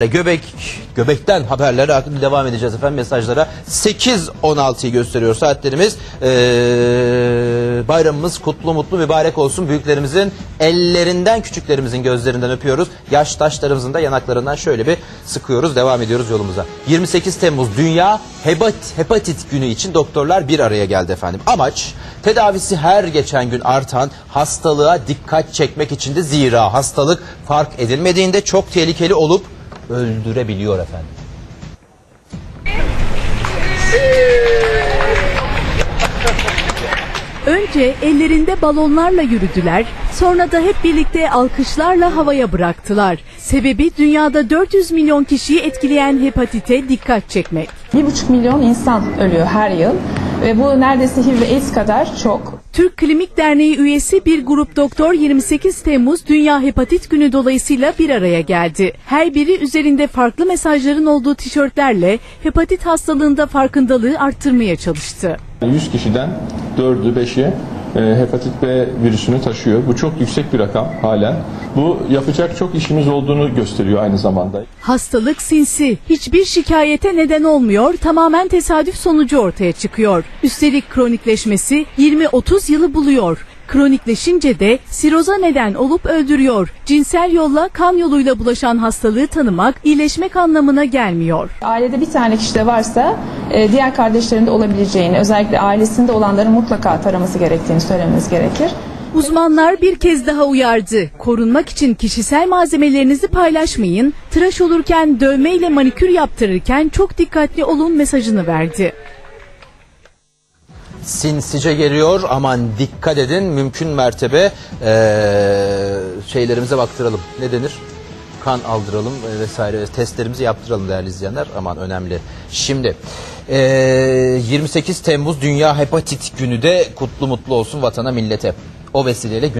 Göbek, göbekten haberlere akıllı devam edeceğiz efendim mesajlara. 8.16'yı gösteriyor saatlerimiz. Ee, bayramımız kutlu mutlu mübarek olsun. Büyüklerimizin ellerinden küçüklerimizin gözlerinden öpüyoruz. Yaştaşlarımızın da yanaklarından şöyle bir sıkıyoruz. Devam ediyoruz yolumuza. 28 Temmuz Dünya Hepat, Hepatit Günü için doktorlar bir araya geldi efendim. Amaç tedavisi her geçen gün artan hastalığa dikkat çekmek için de zira hastalık fark edilmediğinde çok tehlikeli olup öldürebiliyor efendim. Önce ellerinde balonlarla yürüdüler, sonra da hep birlikte alkışlarla havaya bıraktılar. Sebebi dünyada 400 milyon kişiyi etkileyen hepatite dikkat çekmek. 1,5 milyon insan ölüyor her yıl ve bu neredeyse HIV ve AIDS kadar çok. Türk Klinik Derneği üyesi bir grup doktor 28 Temmuz Dünya Hepatit Günü dolayısıyla bir araya geldi. Her biri üzerinde farklı mesajların olduğu tişörtlerle hepatit hastalığında farkındalığı arttırmaya çalıştı. 100 kişiden 4'ü 5'i e, hepatit B virüsünü taşıyor. Bu çok yüksek bir rakam halen. Bu yapacak çok işimiz olduğunu gösteriyor aynı zamanda. Hastalık sinsi, hiçbir şikayete neden olmuyor, tamamen tesadüf sonucu ortaya çıkıyor. Üstelik kronikleşmesi 20-30 yılı buluyor. Kronikleşince de siroza neden olup öldürüyor. Cinsel yolla kan yoluyla bulaşan hastalığı tanımak iyileşmek anlamına gelmiyor. Ailede bir tane kişi de varsa e, diğer kardeşlerinde olabileceğini, özellikle ailesinde olanların mutlaka taraması gerektiğini söylememiz gerekir. Uzmanlar bir kez daha uyardı. Korunmak için kişisel malzemelerinizi paylaşmayın. Tıraş olurken, dövme ile manikür yaptırırken çok dikkatli olun mesajını verdi. Sinsice geliyor aman dikkat edin mümkün mertebe eee, şeylerimize baktıralım. Ne denir? Kan aldıralım e, vesaire testlerimizi yaptıralım değerli izleyenler aman önemli. Şimdi eee, 28 Temmuz Dünya Hepatit Günü de kutlu mutlu olsun vatana millete. O vesileyle